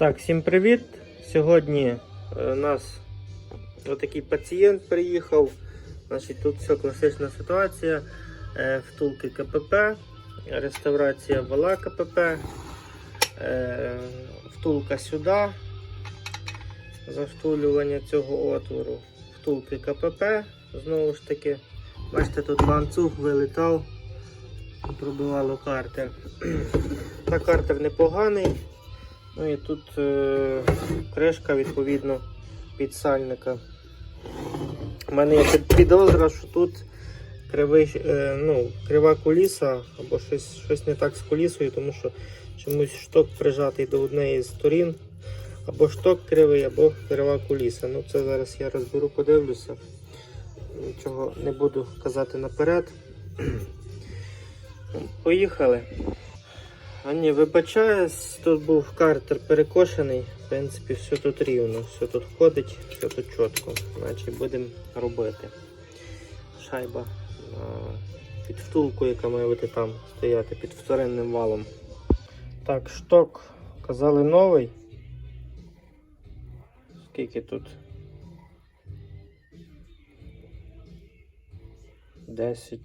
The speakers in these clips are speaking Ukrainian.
Так, всім привіт! Сьогодні е, у нас отакий пацієнт приїхав. Значить, тут все класична ситуація. Е, Втулки КПП, реставрація вала КПП, е, втулка сюди, завтулювання цього отвору, втулки КПП, знову ж таки. Бачите, тут ланцюг вилетав і пробивало картер. Та картер непоганий. Ну і тут е, кришка, відповідно, від сальника. У мене є підозра, що тут кривий, е, ну, крива куліса або щось, щось не так з кулісою, тому що чомусь шток прижатий до однієї з сторін. Або шток кривий, або крива куліса. Ну це зараз я розберу, подивлюся. Нічого не буду казати наперед. Поїхали. А ні, вибачаюсь, тут був картер перекошений. В принципі, все тут рівно, все тут ходить, все тут чітко. Значить будемо робити. Шайба під втулку, яка має бути там стояти, під вторинним валом. Так, шток казали новий. Скільки тут? 10,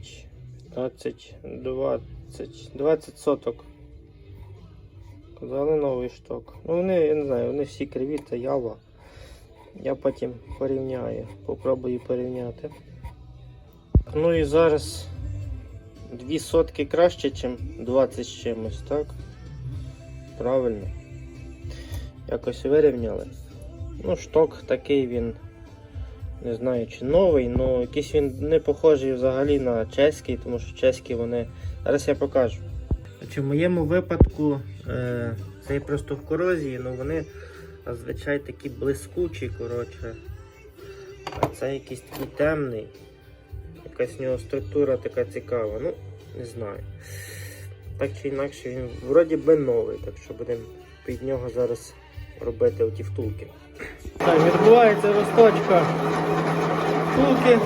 15, 20, 20 соток. Казали новий шток. Ну вони, я не знаю, вони всі криві, це ява. Я потім порівняю, попробую порівняти. Ну і зараз 2 сотки краще, ніж 20 з чимось, так? Правильно. Якось вирівняли. Ну, шток такий він. Не знаю, чи новий, але якийсь він не похожий взагалі на чеський, тому що чеські вони. Зараз я покажу. Значить, в моєму випадку е, це просто в корозії, але вони зазвичай такі блискучі, коротше. А це якийсь такий темний. Якась в нього структура така цікава. Ну, не знаю. Так чи інакше він вроді би новий, так що будемо під нього зараз робити оті втулки. Так, відбувається розточка втулки.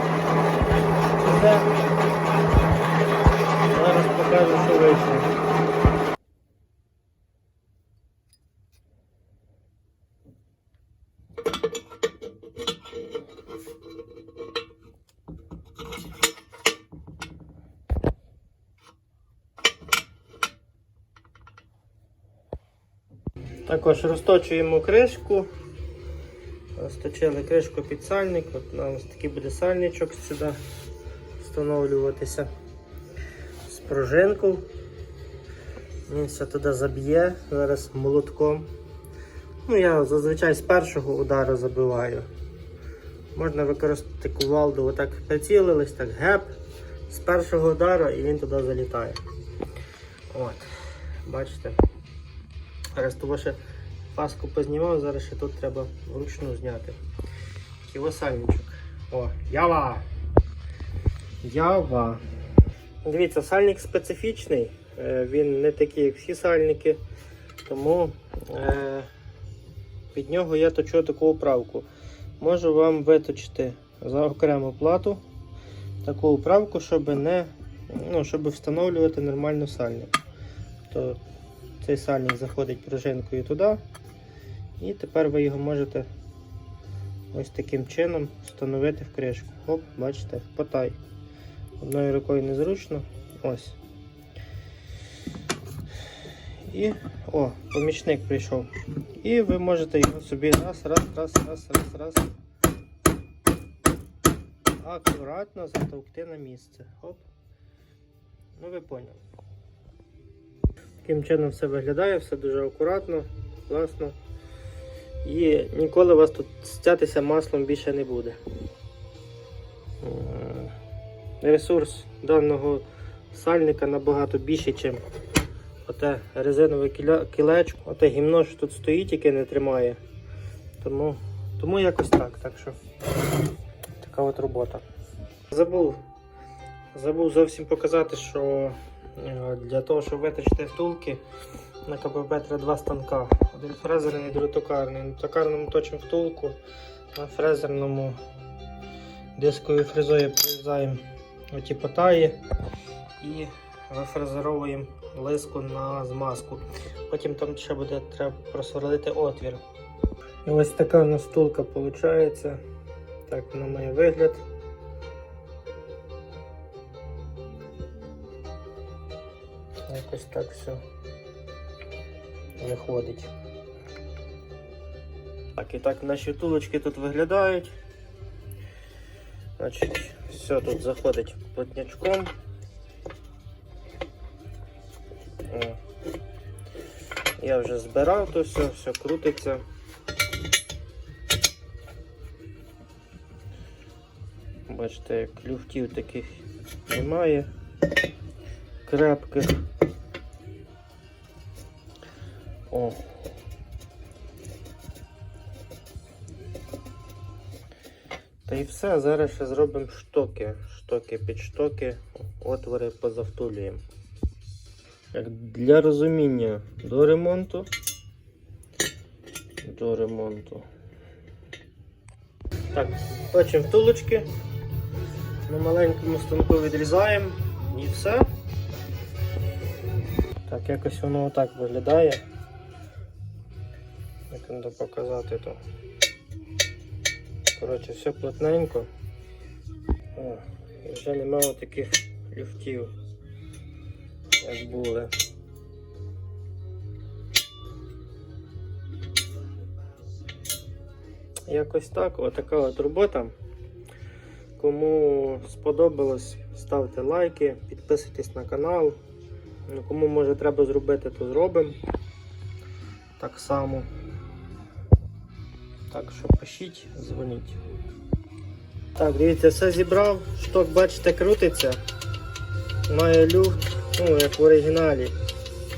Зараз покажу, що вийшло. Також розточуємо кришку. Розточили кришку під сальник. От у нас такий буде сальничок сюди встановлюватися з пружинку. Він все туди заб'є зараз молотком. Ну, я зазвичай з першого удару забиваю. Можна використати кувалду, отак прицілились, так геп з першого удару і він туди залітає. От, бачите. Зараз того ще паску познімав, зараз ще тут треба вручну зняти. Такий. О, ява! Ява. Дивіться, сальник специфічний, е, він не такий, як всі сальники, тому е, під нього я точу таку оправку. Можу вам виточити за окрему плату таку оправку, щоб не, ну, щоб встановлювати нормально сальник. То цей сальник заходить пружинкою туди, і тепер ви його можете ось таким чином встановити в кришку. Оп, бачите, потай. Одною рукою незручно. Ось. І, о, помічник прийшов. І ви можете його собі раз, раз, раз, раз, раз, раз. Акуратно затовкти на місце. Оп. Ну ви поняли. Таким чином все виглядає, все дуже акуратно, класно. І ніколи у вас тут стятися маслом більше не буде. Е, Ресурс даного сальника набагато більший, ніж оте резинове кілечко. Оте гімно, що тут стоїть, яке не тримає. Тому, тому якось так. Так що така от робота. Забув. Забув зовсім показати, що для того, щоб виточити втулки, на КПП треба два станка. Один фрезерний, другий токарний. На токарному точимо втулку, на фрезерному дисковою фрезою прорізаємо оті потаї і вифрезеровуємо лиску на змазку. Потім там ще буде треба просверлити отвір. І ось така у нас стулка виходить. Так вона має вигляд. Якось так все виходить. Так, і так наші втулочки тут виглядають. Значить, все тут заходить плотнячком. Я вже збирав то все, все крутиться. Бачите, клюфтів таких немає. Крепких. О. Та і все, зараз ще зробимо штоки. Штоки під штоки, отвори позавтулюємо. Як для розуміння до ремонту. До ремонту. Так, точимо втулочки. На маленькому станку відрізаємо і все. Так, якось воно отак виглядає. Як треба показати то. Коротше, все плотненько. О, вже немає таких люфтів, як були. Якось так, отака от робота. Кому сподобалось, ставте лайки, підписуйтесь на канал. Ну, Кому може треба зробити, то зробимо. Так само. Так що пишіть, дзвоніть. Так, дивіться, все зібрав. Шток, бачите, крутиться. Має люфт, ну, як в оригіналі.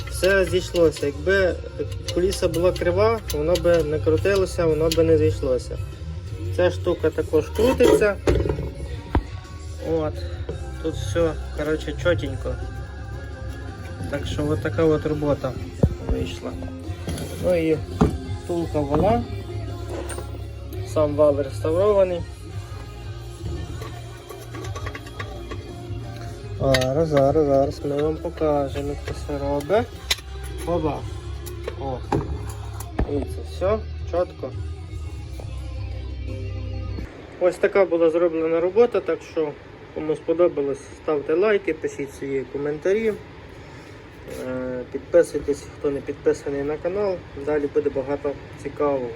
Все зійшлося. Якби куліса була крива, воно би не крутилося, воно би не зійшлося. Ця штука також крутиться. От. Тут все, коротше, чотенько. Так що от така от робота вийшла. Ну і втулка вала. Сам вал реставрований. Зараз, зараз, зараз ми вам покажемо, як це робить. Оба. О. Дивіться, все, чітко. Ось така була зроблена робота, так що кому сподобалось, ставте лайки, пишіть свої коментарі. Е, Підписуйтесь, хто не підписаний на канал. Далі буде багато цікавого.